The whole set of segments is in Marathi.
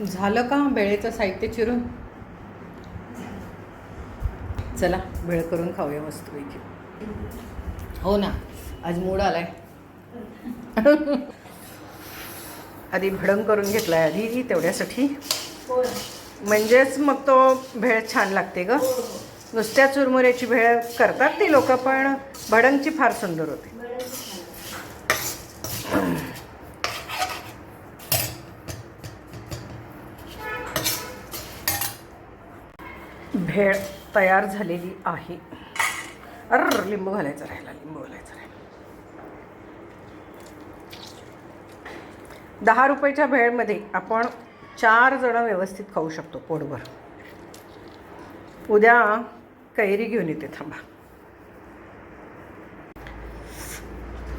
झालं का भेळेचं साहित्य चिरून? चला भेळ करून खाऊया मस्तपैकी हो ना आज मूड आलाय. आधी भडंग करून घेतलाय आधी तेवढ्यासाठी. म्हणजेच मग तो भेळ छान लागते ग. नुसत्या चुरमुऱ्याची भेळ करतात ती लोक पण भडंगची फार सुंदर होते. भेळ तयार झालेली आहे. अर लिंबू घालायचं राहिला लिंबू घालायचं राहिला. दहा रुपयाच्या भेळमध्ये आपण चार जण व्यवस्थित खाऊ शकतो पोटभर. उद्या कैरी घेऊन येते थांबा.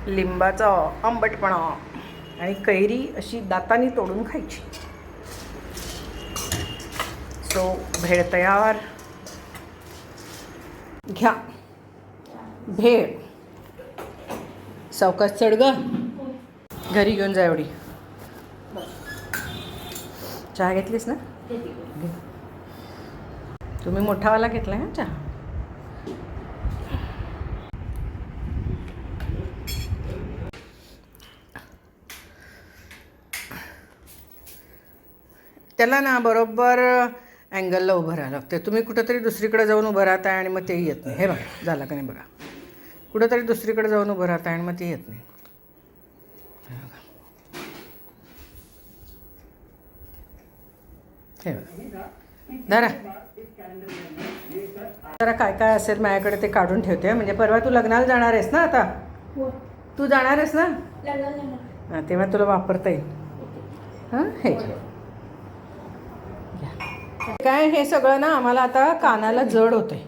लिंबाचा आंबटपणा आणि कैरी अशी दातानी तोडून खायची. सो भेळ तयार. घ्या. भेळ. सावकाश चढ ग. घरी घेऊन जा एवढी. चहा घेतलीस ना? घे. तुम्ही मोठावाला घेतलाय ना चहा? त्याला ना बरोबर अँगलला उभं राहावं लागतं. तुम्ही कुठंतरी दुसरीकडे जाऊन उभं राहताय आणि मग तेही येत नाही. हे बघा झालं का नाही बघा. कुठंतरी दुसरीकडे जाऊन उभं राहताय आणि मग ते येत नाही. हे बघा. हे धरा जरा काय काय असेल माझ्याकडे ते काढून ठेवते हं. म्हणजे परवा तू लग्नाला जाणार आहेस ना आता? तू जाणार आहेस ना? हां तेव्हा तुला वापरता येईल. हां हे. काय हे सगळं ना आम्हाला आता कानाला जड होते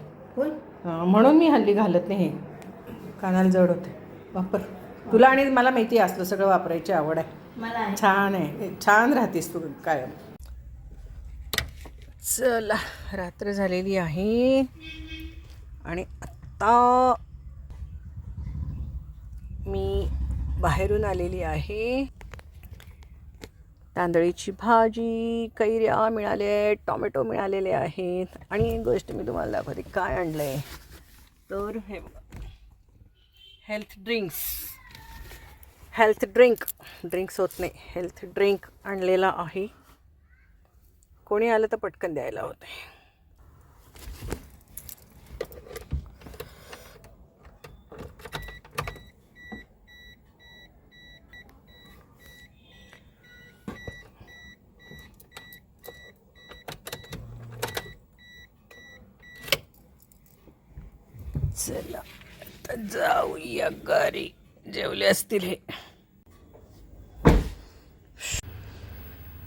म्हणून मी हल्ली घालत नाही हे. कानाला जड होते वापर. तुला आणि मला माहिती असलं सगळं वापरायची आवड आहे. छान आहे. छान राहतेस तू कायम. चला रात्र झालेली आहे. आणि आत्ता मी बाहेरून आलेली आहे. तांदळीची भाजी कैऱ्या मिळाल्या आहेत टॉमॅटो मिळालेले आहेत. आणि एक गोष्ट मी तुम्हाला दाखवते काय आणलं आहे तर हे बघा. Health drinks health drink drinks होत नाही. हेल्थ ड्रिंक आणलेला आहे. कोणी आलं तर पटकन द्यायला होते चला जाऊया घरी. जेवले असतील हे.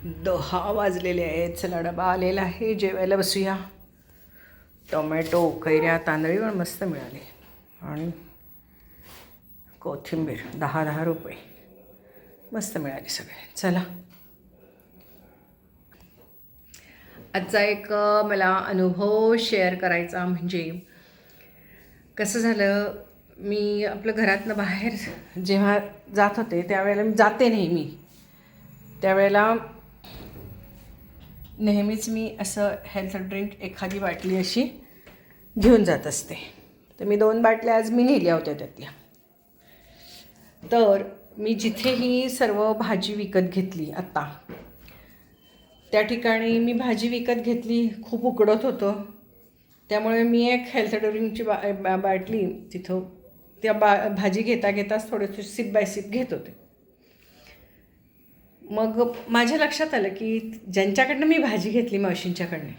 दहा वाजलेले आहेत. चला डबा आलेला आहे. जेवायला बसूया. टोमॅटो कैऱ्या तांदळी पण मस्त मिळाले. आणि कोथिंबीर दहा दहा रुपये. मस्त मिळाले सगळे. चला. आजचा एक मला अनुभव शेअर करायचा म्हणजे कसं झालं मी आपलं घरातनं बाहेर जेव्हा जात होते त्यावेळेला मी जाते नेहमी. त्यावेळेला नेहमीच मी असं हेल्थ ड्रिंक एखादी बाटली अशी घेऊन जात असते. तर मी दोन बाटल्या आज मी नेल्या होत्या त्यातल्या. तर मी जिथेही सर्व भाजी विकत घेतली आत्ता त्या ठिकाणी मी भाजी विकत घेतली खूप उकडत होतं. त्यामुळे मी एक हेल्थ ड्रिंकची बा बा बाटली तिथं त्या बा भाजी घेता घेताच थोडे सिप बाय सिप घेत होते. मग माझ्या लक्षात आलं की ज्यांच्याकडनं मी भाजी घेतली मावशींच्याकडनं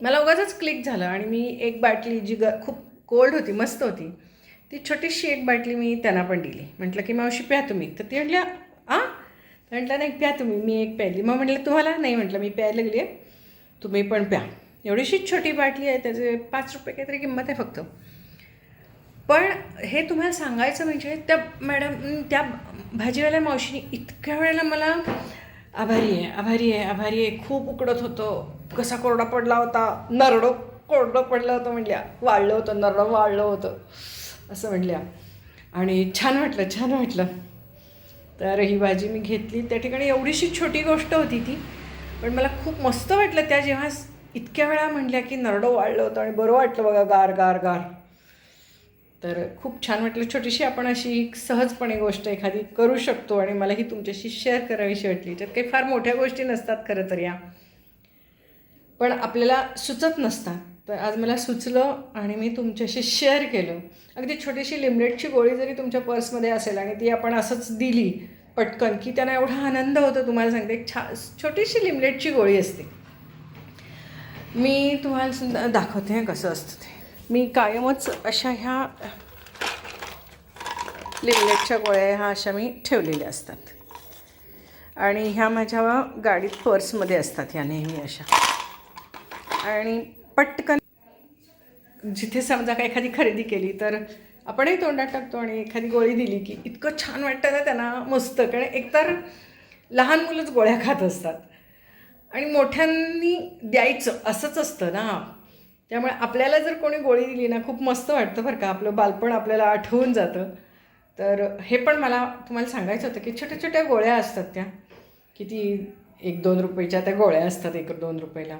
मला उगाचच क्लिक झालं आणि मी एक बाटली जी ग खूप कोल्ड होती मस्त होती ती छोटीशी एक बाटली मी त्यांना पण दिली. म्हटलं की मावशी प्या तुम्ही. तर ती म्हटल्या आ? म्हटलं नाही प्या तुम्ही. मी एक प्यायली. मग म्हटलं तुम्हाला? नाही म्हटलं मी प्यायला लागली आहे तुम्ही पण प्या. एवढीशीच छोटी बाटली आहे त्याचे पाच रुपये काहीतरी किंमत आहे फक्त. पण हे तुम्हाला सांगायचं म्हणजे त्या मॅडम त्या भाजीवाल्या मावशीने इतक्या वेळेला मला आभारी आहे आभारी आहे आभारी आहे खूप उकडत होतं. कसा कोरडा पडला होता? नरडो कोरडं पडलं होतं म्हटल्या वाळलं होतं नरडं वाळलं होतं. असं म्हटल्या आणि छान वाटलं छान वाटलं. तर ही भाजी मी घेतली. त्या ठिकाणी एवढीशी छोटी गोष्ट होती ती पण मला खूप मस्त वाटलं त्या जेव्हा इतक्या वेळा म्हटल्या की नरडं वाढलं होतं आणि बरं वाटलं बघा गार गार गार. तर खूप छान वाटलं. छोटीशी आपण अशी सहजपणे गोष्ट एखादी करू शकतो आणि मला ही तुमच्याशी शेअर करावीशी वाटली. त्यात काही फार मोठ्या गोष्टी नसतात खरं तर या. पण आपल्याला सुचत नसतात. तर आज मला सुचलं आणि मी तुमच्याशी शेअर केलं. अगदी छोटीशी लिमलेटची गोळी जरी तुमच्या पर्समध्ये असेल आणि ती आपण असंच दिली पटकन की त्यांना एवढा आनंद होतो तुम्हाला सांगते. एक छा छोटीशी लिमलेटची गोळी असते. मी तुम्हाला सुद्धा दाखवते कसं असतं ते. मी कायमच अशा ह्या लिमलेटच्या गोळ्या ह्या अशा मी ठेवलेल्या असतात. आणि ह्या माझ्या गाडीत पर्समध्ये असतात ह्या नेहमी अशा. आणि पटकन जिथे समजा का एखादी खरेदी केली तर आपणही तोंडात टाकतो आणि एखादी गोळी दिली की इतकं छान वाटतं ना त्यांना मस्त. कारण एकतर लहान मुलंच गोळ्या खात असतात. आणि मोठ्यांनी द्यायचं असंच असतं ना. त्यामुळे आपल्याला जर कोणी गोळी दिली ना खूप मस्त वाटतं बरं का. आपलं बालपण आपल्याला आठवून जातं. तर हे पण मला तुम्हाला सांगायचं होतं की छोट्या छोट्या गोळ्या असतात त्या. किती एक दोन रुपयाच्या त्या गोळ्या असतात एक दोन रुपयाला.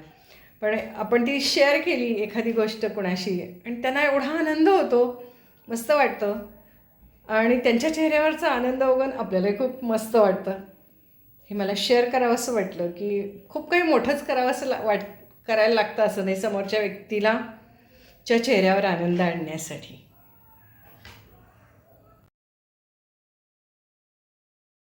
पण आपण ती शेअर केली एखादी गोष्ट कोणाशी आणि त्यांना एवढा आनंद होतो. मस्त वाटतं. आणि त्यांच्या चेहऱ्यावरचा आनंद बघून आपल्यालाही खूप मस्त वाटतं. हे मला शेअर करावं असं वाटलं की खूप काही मोठंच करावं असं ला- वाट करायला लागतं असं नाही समोरच्या व्यक्तीला च्या चेहऱ्यावर आनंद आणण्यासाठी.